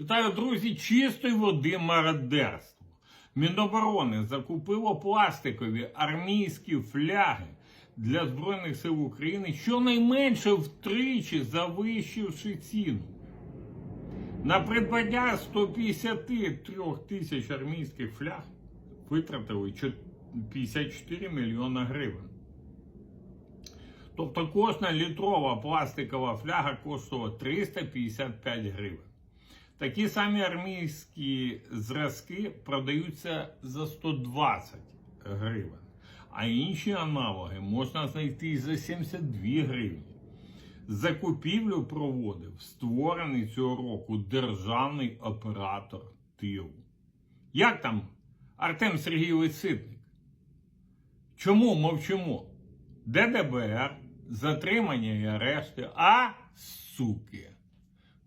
Вітаю, друзі, чистої води мародерство. Міноборони закупило пластикові армійські фляги для Збройних сил України, щонайменше втричі завищивши ціну. На придбання 153 тисяч армійських фляг витратили 54 мільйона гривень. Тобто кожна літрова пластикова фляга коштувала 355 гривень. Такі самі армійські зразки продаються за 120 гривень, а інші аналоги можна знайти і за 72 гривні. Закупівлю проводив створений цього року державний оператор тилу. Як там Артем Сергійович Ситник? Чому мовчимо? Де ДБР, затримання і арешти, а суки.